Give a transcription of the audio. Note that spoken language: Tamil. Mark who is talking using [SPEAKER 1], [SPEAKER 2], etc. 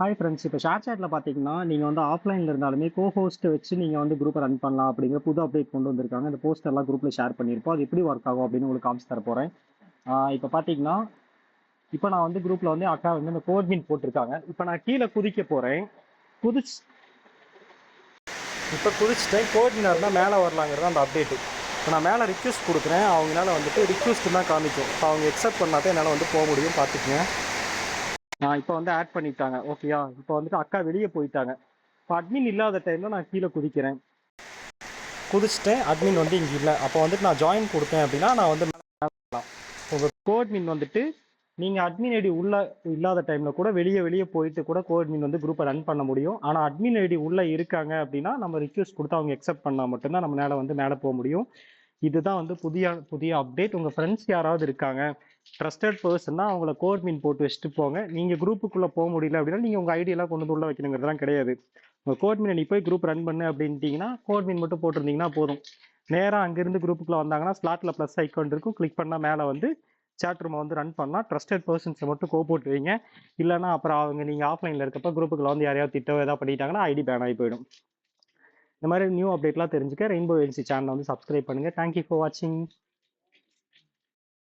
[SPEAKER 1] ஹாய் ஃப்ரெண்ட்ஸ் இப்போ ஷேர் சேட்டில் பார்த்தீங்கன்னா நீங்கள் வந்து ஆஃப்லைனில் இருந்தாலுமே கோ ஹோஸ்ட் வச்சு நீங்கள் வந்து குரூப்பை ரன் பண்ணலாம் அப்படிங்கிற புது அப்டேட் கொண்டு வந்திருக்காங்க. இந்த போஸ்ட் எல்லாம் குரூப்பில் ஷேர் பண்ணியிருப்போம். அது எப்படி ஒர்க் ஆகும் அப்படின்னு உங்களுக்கு காமிச்சு தர போகிறேன் இப்போ பார்த்தீங்கன்னா இப்போ நான் வந்து குரூப்பில் வந்து அக்கா வந்து இந்த கோட்மின் போட்டிருக்காங்க. இப்போ நான் கீழே குதிக்க போகிறேன் குதிச்சு இப்போ குதிச்சிட்டேன். கோட்மினாக இருந்தால் மேலே வரலாங்கிறது அந்த அப்டேட்டு இப்போ நான் மேலே ரிக்வெஸ்ட் கொடுக்குறேன். அவங்களால வந்துட்டு ரிக்வெஸ்ட் தான் காமிக்கும். இப்போ அவங்க எக்ஸப்ட் பண்ணாதான் என்னால் வந்து போக முடியும் பார்த்துக்குங்க இப்போ வந்து ஆட் பண்ணிட்டாங்க. ஓகேயா இப்போ வந்துட்டு அக்கா வெளியே போயிட்டாங்க. இப்போ அட்மின் இல்லாத டைமில் நான் கீழே குதிக்கிறேன். குதிச்சிட்டேன் அட்மின் வந்து இங்கே இல்லை. அப்போ வந்துட்டு நான் ஜாயின் கொடுத்தேன் அப்படின்னா நான் வந்து உங்கள் கோட்மின் வந்துட்டு நீங்கள் அட்மின் ஐடி உள்ள இல்லாத டைமில் கூட வெளியே வெளியே போயிட்டு கூட கோட்மின் வந்து குரூப்பை ரன் பண்ண முடியும். ஆனால் அட்மின் ஐடி உள்ளே இருக்காங்க அப்படின்னா நம்ம ரிக்வெஸ்ட் கொடுத்து அவங்க எக்ஸப்ட் பண்ணால் மட்டும்தான் நம்ம மேலே வந்து மேலே போக முடியும். இதுதான் வந்து புதிய புதிய அப்டேட் உங்கள் ஃப்ரெண்ட்ஸ் யாராவது இருக்காங்க ட்ரஸ்டட் பர்சன்னா அவங்கள கோட்மின் போட்டு வச்சுட்டு போங்க. நீங்கள் குரூப்புக்குள்ளே போக முடியல அப்படின்னா நீங்கள் உங்கள் ஐடியெல்லாம் கொண்டு வந்து உள்ள வைக்கணுங்கிறதுலாம் கிடையாது. உங்கள் கோட்மினை நீ போய் குரூப் ரன் பண்ணு அப்படின்ட்டிங்கன்னா கோட்மின் மட்டும் போட்டிருந்தீங்கன்னா போதும். நேராக அங்கேருந்து குரூப்புக்குள்ளே வந்தாங்கன்னா ஸ்லாட்டில் ப்ளஸ் ஐக்கன் இருக்கும். கிளிக் பண்ணால் மேலே வந்து சேட் ரூமை வந்து ரன் பண்ணலாம் ட்ரஸ்டட் பர்சன்ஸை மட்டும் கோ போட்டு வைங்க. இல்லைனா அப்புறம் அவங்க நீங்கள் ஆஃப்லைனில் இருக்கப்போ குரூப்புக்குள்ள வந்து யாரையாவது திட்டோ எதாவது பண்ணிட்டாங்கன்னா ஐடி பேன் ஆகி போயிடும். இந்த மாதிரி நியூ அப்டேட்லாம் தெரிஞ்சுக்க ரெயின்போ ஏஜென்சி சேனலை வந்து சப்ஸ்கிரைப் பண்ணுங்கள் தேங்க்யூ ஃபார் வாட்சிங்